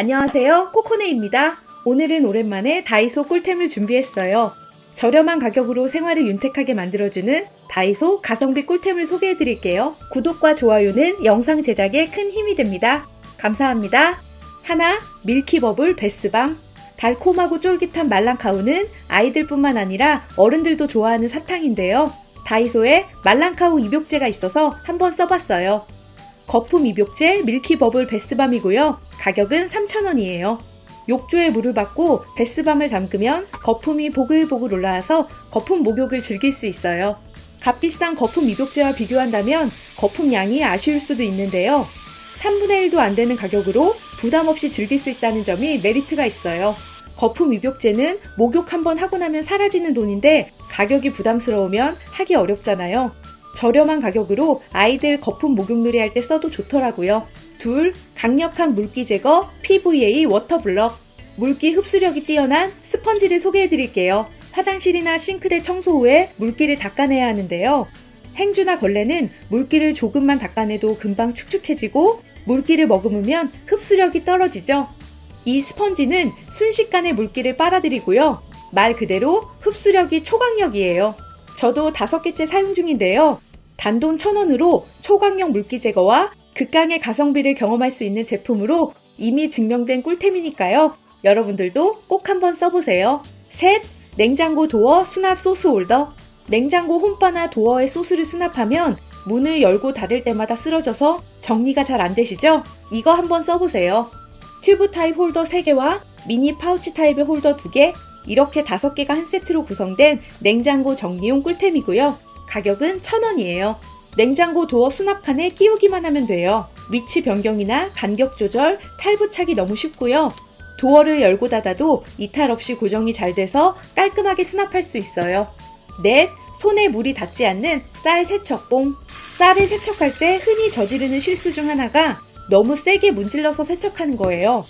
안녕하세요. 코코네입니다. 오늘은 오랜만에 다이소 꿀템을 준비했어요. 저렴한 가격으로 생활을 윤택하게 만들어주는 다이소 가성비 꿀템을 소개해드릴게요. 구독과 좋아요는 영상 제작에 큰 힘이 됩니다. 감사합니다. 하나, 밀키버블 베스밤. 달콤하고 쫄깃한 말랑카우는 아이들뿐만 아니라 어른들도 좋아하는 사탕인데요. 다이소에 말랑카우 입욕제가 있어서 한번 써봤어요. 거품 입욕제 밀키버블 베스밤이고요. 가격은 3,000원이에요. 욕조에 물을 받고 베스밤을 담그면 거품이 보글보글 올라와서 거품 목욕을 즐길 수 있어요. 값비싼 거품 입욕제와 비교한다면 거품 양이 아쉬울 수도 있는데요. 3분의 1도 안 되는 가격으로 부담 없이 즐길 수 있다는 점이 메리트가 있어요. 거품 입욕제는 목욕 한 번 하고 나면 사라지는 돈인데 가격이 부담스러우면 하기 어렵잖아요. 저렴한 가격으로 아이들 거품 목욕놀이 할 때 써도 좋더라고요. 둘, 강력한 물기 제거 PVA 워터블럭. 물기 흡수력이 뛰어난 스펀지를 소개해 드릴게요. 화장실이나 싱크대 청소 후에 물기를 닦아내야 하는데요. 행주나 걸레는 물기를 조금만 닦아내도 금방 축축해지고 물기를 머금으면 흡수력이 떨어지죠. 이 스펀지는 순식간에 물기를 빨아들이고요. 말 그대로 흡수력이 초강력이에요. 저도 다섯 개째 사용 중인데요. 단돈 1000원으로 초강력 물기 제거와 극강의 가성비를 경험할 수 있는 제품으로 이미 증명된 꿀템이니까요. 여러분들도 꼭 한번 써보세요. 셋, 냉장고 도어 수납 소스 홀더. 냉장고 홈바나 도어에 소스를 수납하면 문을 열고 닫을 때마다 쓰러져서 정리가 잘 안 되시죠? 이거 한번 써보세요. 튜브 타입 홀더 3개와 미니 파우치 타입의 홀더 2개, 이렇게 5개가 한 세트로 구성된 냉장고 정리용 꿀템이고요. 가격은 1000원이에요. 냉장고 도어 수납칸에 끼우기만 하면 돼요. 위치 변경이나 간격 조절, 탈부착이 너무 쉽고요. 도어를 열고 닫아도 이탈 없이 고정이 잘 돼서 깔끔하게 수납할 수 있어요. 넷, 손에 물이 닿지 않는 쌀 세척봉. 쌀을 세척할 때 흔히 저지르는 실수 중 하나가 너무 세게 문질러서 세척하는 거예요.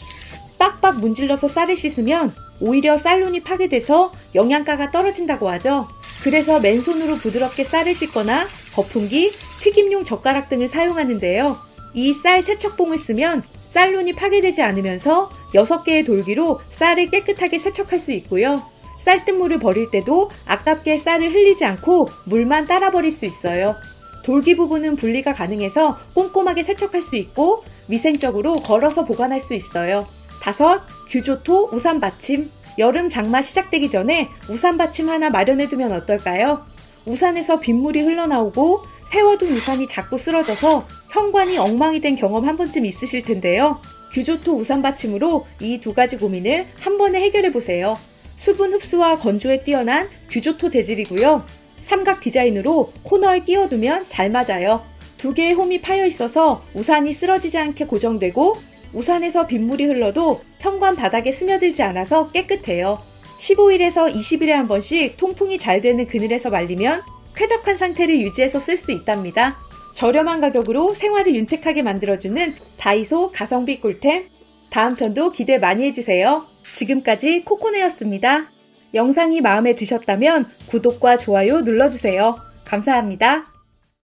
빡빡 문질러서 쌀을 씻으면 오히려 쌀눈이 파괴돼서 영양가가 떨어진다고 하죠. 그래서 맨손으로 부드럽게 쌀을 씻거나 거품기, 튀김용 젓가락 등을 사용하는데요. 이 쌀 세척봉을 쓰면 쌀눈이 파괴되지 않으면서 6개의 돌기로 쌀을 깨끗하게 세척할 수 있고요. 쌀뜨물을 버릴 때도 아깝게 쌀을 흘리지 않고 물만 따라 버릴 수 있어요. 돌기 부분은 분리가 가능해서 꼼꼼하게 세척할 수 있고 위생적으로 걸어서 보관할 수 있어요. 다섯, 규조토 우산 받침. 여름 장마 시작되기 전에 우산 받침 하나 마련해 두면 어떨까요? 우산에서 빗물이 흘러나오고 세워둔 우산이 자꾸 쓰러져서 현관이 엉망이 된 경험 한 번쯤 있으실 텐데요. 규조토 우산 받침으로 이 두 가지 고민을 한 번에 해결해 보세요. 수분 흡수와 건조에 뛰어난 규조토 재질이고요. 삼각 디자인으로 코너에 끼워두면 잘 맞아요. 두 개의 홈이 파여 있어서 우산이 쓰러지지 않게 고정되고 우산에서 빗물이 흘러도 현관 바닥에 스며들지 않아서 깨끗해요. 15일에서 20일에 한 번씩 통풍이 잘 되는 그늘에서 말리면 쾌적한 상태를 유지해서 쓸 수 있답니다. 저렴한 가격으로 생활을 윤택하게 만들어주는 다이소 가성비 꿀템. 다음 편도 기대 많이 해주세요. 지금까지 코코네였습니다. 영상이 마음에 드셨다면 구독과 좋아요 눌러주세요. 감사합니다.